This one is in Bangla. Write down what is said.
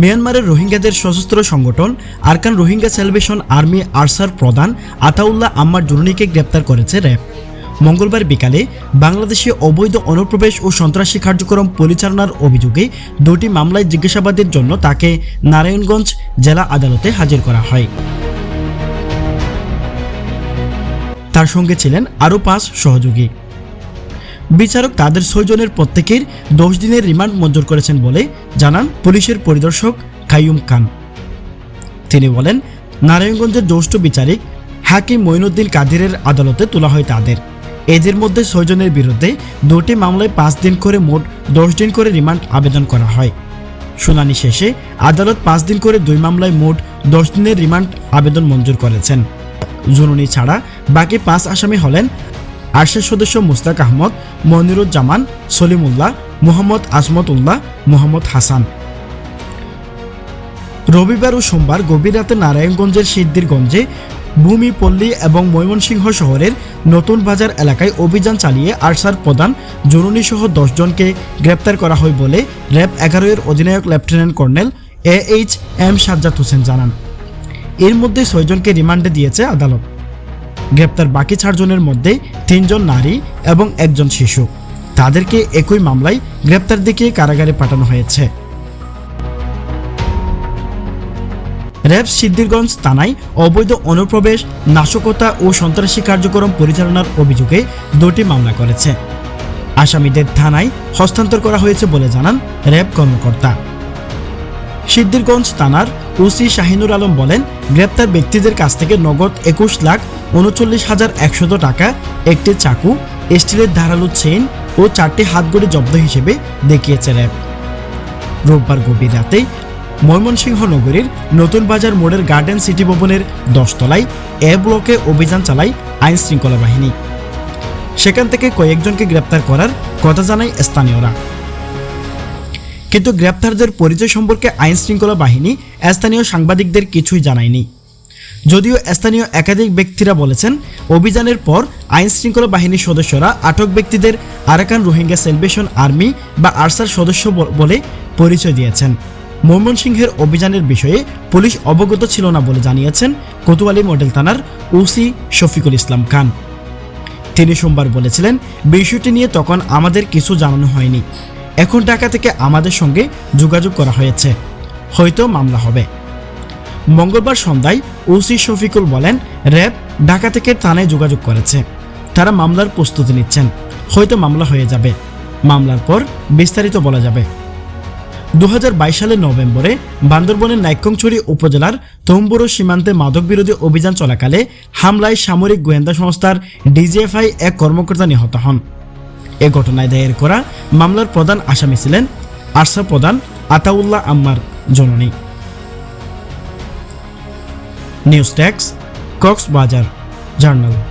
মিয়ানমারের রোহিঙ্গাদের সশস্ত্র সংগঠন আরকান রোহিঙ্গা সেলিব্রেশন আর্মি আরসার প্রধান আতাউল্লাহ আম্মার জুরুনিকে গ্রেপ্তার করেছে র্যাব। মঙ্গলবার বিকালে বাংলাদেশে অবৈধ অনুপ্রবেশ ও সন্ত্রাসী কার্যক্রম পরিচালনার অভিযোগে দুটি মামলায় জিজ্ঞাসাবাদের জন্য তাকে নারায়ণগঞ্জ জেলা আদালতে হাজির করা হয়। তার সঙ্গে ছিলেন আরও পাঁচ সহযোগী। বিচারক তাদের ছয়জনের প্রত্যেকের দশ দিনের রিমান্ড মঞ্জুর করেছেন বলে জানান পুলিশের পরিদর্শক কাইয়ুম খান। তিনি বলেন, নারায়ণগঞ্জের জ্যেষ্ঠ বিচারিক হাকিম মঈনুদ্দিন কাদিরের আদালতে তোলা হয় তাদের। এদের মধ্যে ছয়জনের বিরুদ্ধে দুটি মামলায় পাঁচ দিন করে মোট দশ দিন করে রিমান্ড আবেদন করা হয়। শুনানি শেষে আদালত পাঁচ দিন করে দুই মামলায় মোট দশ দিনের রিমান্ড আবেদন মঞ্জুর করেছেন। জুনুনি ছাড়া বাকি পাঁচ আসামি হলেন আরশের সদস্য মুস্তাক আহমদ, মনিরুজ্জামান, সলিমুল্লাহ, মোহাম্মদ আজমত উল্লাহ মোহাম্মদ হাসান। রবিবার ও সোমবার গভীর রাতে নারায়ণগঞ্জের সিদ্দিরগঞ্জে ভূমি পল্লী এবং ময়মনসিংহ শহরের নতুন বাজার এলাকায় অভিযান চালিয়ে আরসার প্রধান জরুরি সহ দশজনকে গ্রেপ্তার করা হয় বলে র্যাব এগারো এর অধিনায়ক lieutenant colonel A H M Sajjad Hossain জানান। এর মধ্যে ছয়জনকে রিমান্ডে দিয়েছে আদালত। গ্রেপ্তার বাকি চারজনের মধ্যে তিনজন নারী এবং একজন শিশু। তাদেরকে একই মামলায় গ্রেপ্তার দেখিয়ে কারাগারে পাঠানো হয়েছে। র্যাব সিদ্দিরগঞ্জ থানায় অবৈধ অনুপ্রবেশ, নাশকতা ও সন্ত্রাসী কার্যক্রম পরিচালনার অভিযোগে দুটি মামলা করেছে। আসামিদের থানায় হস্তান্তর করা হয়েছে বলে জানান র্যাব কর্মকর্তা। সিদ্দিরগঞ্জ থানার ওসি শাহিনুর আলম বলেন, গ্রেপ্তার ব্যক্তিদের কাছ থেকে নগদ একুশ লাখ উনচল্লিশ হাজার একশত টাকা, একটি চাকু, স্টিলের ধারালো চেইন ও চারটি হাতগড়ি জব্দ হিসেবে দেখিয়েছে র্যাব। রোববার গভীর রাতে ময়মনসিংহ নগরীর নতুন বাজার মোড়ের গার্ডেন সিটি ভবনের দশতলায় এ ব্লকে অভিযান চালায় আইন শৃঙ্খলা বাহিনী। সেখান থেকে কয়েকজনকে গ্রেপ্তার করার কথা জানায় স্থানীয়রা। কিন্তু গ্রেপ্তারদের পরিচয় সম্পর্কে আইন শৃঙ্খলা বাহিনী স্থানীয় সাংবাদিকদের কিছুই জানায়নি। যদিও স্থানীয় একাধিক ব্যক্তিরা বলেছেন, অভিযানের পর আইন শৃঙ্খলা বাহিনীর সদস্যরা আটক ব্যক্তিদের আরাকান রোহিঙ্গা সেলিব্রেশন আর্মি বা আরসার সদস্য বলে পরিচয় দিয়েছেন। ময়মনসিংহের অভিযানের বিষয়ে পুলিশ অবগত ছিল না বলে জানিয়েছেন কোতোয়ালি মডেল থানার ওসি শফিকুল ইসলাম খান। তিনি সোমবার বলেছিলেন, বিষয়টি নিয়ে তখন আমাদের কিছু জানানো হয়নি। এখন ঢাকা থেকে আমাদের সঙ্গে যোগাযোগ করা হয়েছে। হয়তো মামলা হবে। মঙ্গলবার সন্ধ্যায় ওসি শফিকুল বলেন, র্যাব ঢাকা থেকে থানায় যোগাযোগ করেছে। তারা মামলার প্রস্তুতি নিচ্ছেন। হয়তো মামলা হয়ে যাবে। মামলার পর বিস্তারিত বলা যাবে। দু হাজার বাইশ সালের নভেম্বরে বান্দরবনের নাইক্যংছড়ি উপজেলার তম্বুরো সীমান্তে মাদক বিরোধী অভিযান চলাকালে হামলায় সামরিক গোয়েন্দা সংস্থার ডিজিএফআই এক কর্মকর্তা নিহত হন। এ ঘটনায় দায়ের করা মামলার প্রধান আসামি ছিলেন আরসা প্রধান Ataullah Ammar Jununi. News tax Cox's Bazar, journal.